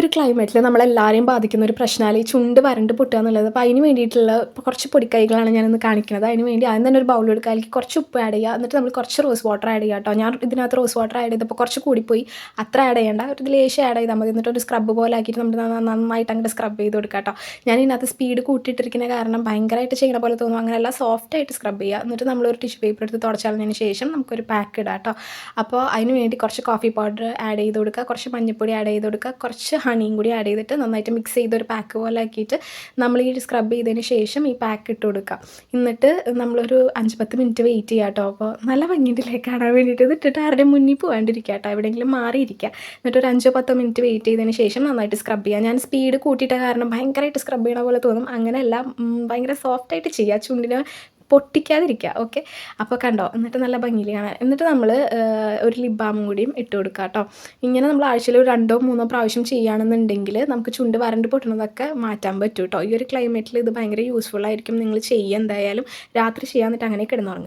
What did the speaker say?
ഒരു ക്ലൈമറ്റിൽ നമ്മളെല്ലാവരെയും ബാധിക്കുന്ന ഒരു പ്രശ്നമാണ് ഈ ചുണ്ട് വരണ്ട് പൊട്ടുക എന്നുള്ളത്. അപ്പോൾ അതിന് വേണ്ടിയിട്ടുള്ള കുറച്ച് പൊടിക്കൈകളാണ് ഞാനിന്ന് കാണിക്കുന്നത്. അതിന് വേണ്ടി ആദ്യം തന്നെ ഒരു ബൗൾ എടുക്കുക. അതിലേക്ക് കുറച്ച് ഉപ്പ് ആഡ് ചെയ്യുക. എന്നിട്ട് നമ്മൾ കുറച്ച് റോസ് വാട്ടർ ആഡ് ചെയ്യുക കേട്ടോ. ഞാൻ ഇതിനകത്ത് റോസ് വാട്ടർ ആഡ് ചെയ്തപ്പോൾ കുറച്ച് കൂടിപ്പോയി. അത്ര ആഡ് ചെയ്യേണ്ട. ഒരു ലേശം ആഡ് ചെയ്താൽ മതി. എന്നിട്ട് ഒരു സ്ക്രബ് പോലെ ആക്കിയിട്ട് നമ്മൾ നന്നായിട്ട് അങ്ങോട്ട് സ്ക്രബ് ചെയ്ത് കൊടുക്കുക കേട്ടോ. ഞാൻ ഇതിനകത്ത് സ്പീഡ് കൂട്ടിയിട്ടിരിക്കുന്ന കാരണം ഭയങ്കരമായിട്ട് ചെയ്യണ പോലെ തോന്നും. അങ്ങനെയല്ല സോഫ്റ്റ് ആയിട്ട് സ്ക്രബ് ചെയ്യുക. എന്നിട്ട് നമ്മൾ ഒരു ടിഷ്യൂ പേപ്പർ എടുത്ത് തുടച്ചതിന് ശേഷം നമുക്കൊരു പാക്ക് ഇടാം കേട്ടോ. അപ്പോൾ അതിന് വേണ്ടി കുറച്ച് കോഫി പൗഡർ ആഡ് ചെയ്ത് കൊടുക്കുക. കുറച്ച് മഞ്ഞൾപ്പൊടി ആഡ് ചെയ്ത് കൊടുക്കുക. കുറച്ച് ഹണിയും കൂടി ആഡ് ചെയ്തിട്ട് നന്നായിട്ട് മിക്സ് ചെയ്ത് ഒരു പാക്ക് പോലെ ആക്കിയിട്ട് നമ്മൾ ഈ സ്ക്രബ് ചെയ്തതിന് ശേഷം ഈ പാക്ക് ഇട്ട് കൊടുക്കുക എന്നിട്ട് നമ്മളൊരു അഞ്ച് പത്ത് മിനിറ്റ് വെയിറ്റ് ചെയ്യുക കേട്ടോ അപ്പോൾ നല്ല ഭംഗിയിട്ടില്ലേ കാണാൻ വേണ്ടിയിട്ട് ഇത് ഇട്ടിട്ട് ആരുടെ മുന്നിൽ പോകാണ്ടിരിക്കുക കേട്ടോ എവിടെയെങ്കിലും മാറിയിരിക്കുക എന്നിട്ട് ഒരു അഞ്ചോ പത്തോ മിനിറ്റ് വെയിറ്റ് ചെയ്തതിന് ശേഷം നന്നായിട്ട് സ്ക്രബ് ചെയ്യുക ഞാൻ സ്പീഡ് കൂട്ടിയിട്ട കാരണം ഭയങ്കരമായിട്ട് സ്ക്രബ് ചെയ്യണ പോലെ തോന്നും. അങ്ങനെയല്ല ഭയങ്കര സോഫ്റ്റായിട്ട് ചെയ്യുക ചുണ്ടിന് പൊട്ടിക്കാതിരിക്കുക ഓക്കെ അപ്പോൾ കണ്ടോ എന്നിട്ട് നല്ല ഭംഗിയിൽ കാണാൻ. എന്നിട്ട് നമ്മൾ ഒരു ലിബാമും ബാമും കൂടിയും ഇട്ട് കൊടുക്കുക കേട്ടോ ഇങ്ങനെ നമ്മൾ ആഴ്ചയിൽ ഒരു രണ്ടോ മൂന്നോ പ്രാവശ്യം ചെയ്യുകയാണെന്നുണ്ടെങ്കിൽ നമുക്ക് ചുണ്ട് വരണ്ട് പൊട്ടുന്നതൊക്കെ മാറ്റാൻ പറ്റും കേട്ടോ ഈ ഒരു ക്ലൈമറ്റിൽ ഇത് ഭയങ്കര യൂസ്ഫുൾ ആയിരിക്കും. നിങ്ങൾ ചെയ്യുക എന്തായാലും. രാത്രി ചെയ്യാൻ എന്നിട്ട് അങ്ങനെ കിടന്നുറങ്ങുക.